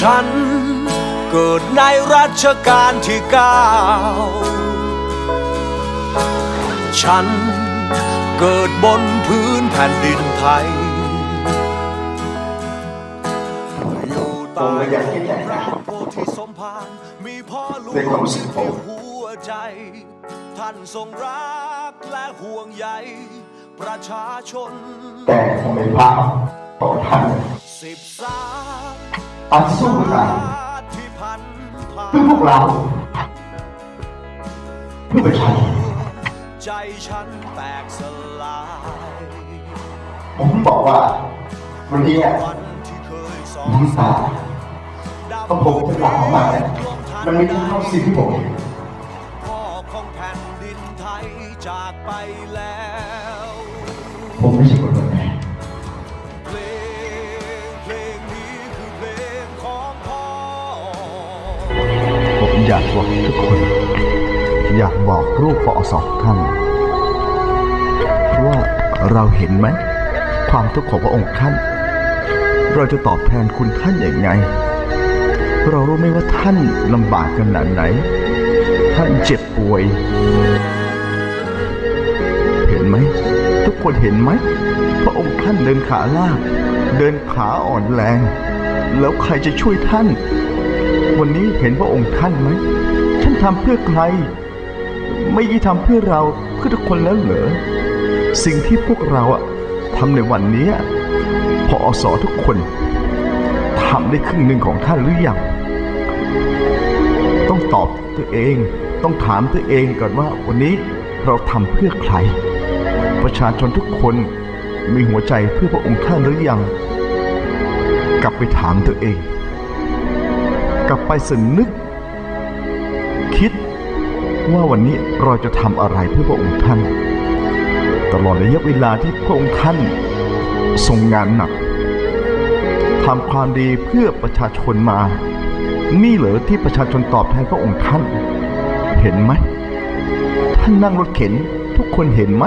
ฉัน เกิดในรัชกาลที่เก้าฉันเกิดบนพื้นแผ่นดินไทยอยู่ต้ผมก็อยากคิดอย่างนั้นโพธิสมภารมีพ่อหลวงในความรู้สึกผมอยู่หัวใจท่านทรงรักและห่วงใยประชาชน แต่ทำไมภาพของท่านสิบสาม อันสู้กันที่พันผ่าเพื่อพวกเราเพื่อประชาชนใจฉันแตกสลายผมบอกว่าวันนี้อะวันที่เคยสอน้ำตาต้องผมจะหลั่งออกมาเนี่ยมันไม่เท่าสิ่งที่ผมเห็นพ่อของแผ่นดินไทยจากไปแล้ว ผมไม่ใช่คนแบบ อยากบอกทุกคน อยากบอกรูปปอสองท่าน ว่าเราเห็นไหม ความทุกข์ของพระองค์ท่าน เราจะตอบแทนคุณท่านอย่างไง เรารู้ไหมว่าท่านลำบากขนาดไหน ท่านเจ็บป่วย เห็นไหม ทุกคนเห็นไหม พระองค์ท่านเดินขาลาก เดินขาอ่อนแรง แล้วใครจะช่วยท่าน วันนี้เห็นพระองค์ท่านไหมท่านทำเพื่อใคร ไม่ยี่ทำเพื่อเราเพื่อทุกคนแล้วเหรอสิ่งที่พวกเราอะทำในวันนี้พออสอทุกคนทำได้ครึ่งหนึ่งของท่านหรือยังต้องตอบตัวเอง ต้องถามตัวเองก่อนว่าวันนี้เราทำเพื่อใคร ประชาชนทุกคนมีหัวใจเพื่อพระองค์ท่านหรือยัง กลับไปถามตัวเอง กลับไปสนึก คิดว่าวันนี้เราจะทำอะไรเพื่อพระองค์ท่าน ตลอดระยะเวลาที่พระองค์ท่านทรงงานหนักทำความดีเพื่อประชาชนมา นี่เหรอที่ประชาชนตอบแทนพระองค์ท่าน เห็นไหม ท่านนั่งรถเข็นทุกคนเห็นไหม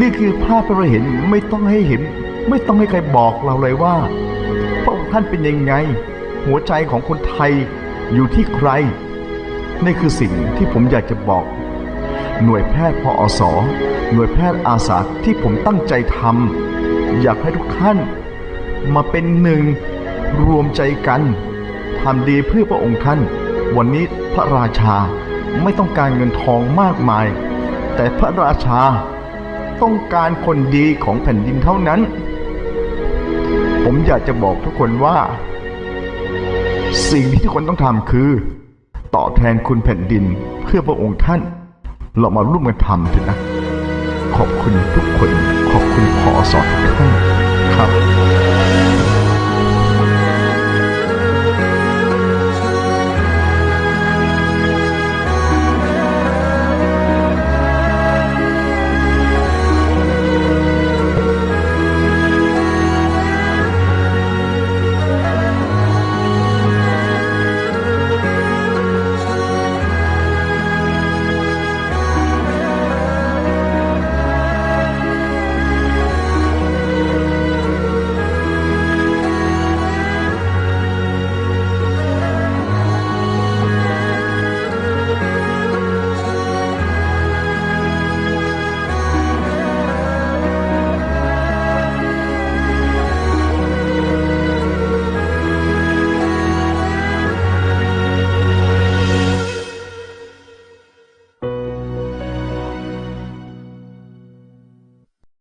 นี่คือภาพที่เราเห็นไม่ต้องให้เห็น ไม่ต้องให้ใครบอกเราเลยว่า พระองค์ท่านเป็นยังไง หัวใจของคนไทยอยู่ที่ใคร นี่คือสิ่งที่ผมอยากจะบอก หน่วยแพทย์พออสหน่วยแพทย์อาสาที่ผมตั้งใจทำอยากให้ทุกท่าน มาเป็นหนึ่งรวมใจกันทำดีเพื่อพระองค์ท่าน วันนี้พระราชาไม่ต้องการเงินทองมากมาย แต่พระราชาต้องการคนดีของแผ่นดินเท่านั้น ผมอยากจะบอกทุกคนว่า สิ่งที่ทุกคนต้องทำคือตอบแทนคุณแผ่นดินเพื่อพระองค์ท่าน เรามาร่วมกันทำเถอะนะ ขอบคุณทุกคน ขอบคุณพอสอทุกท่านครับ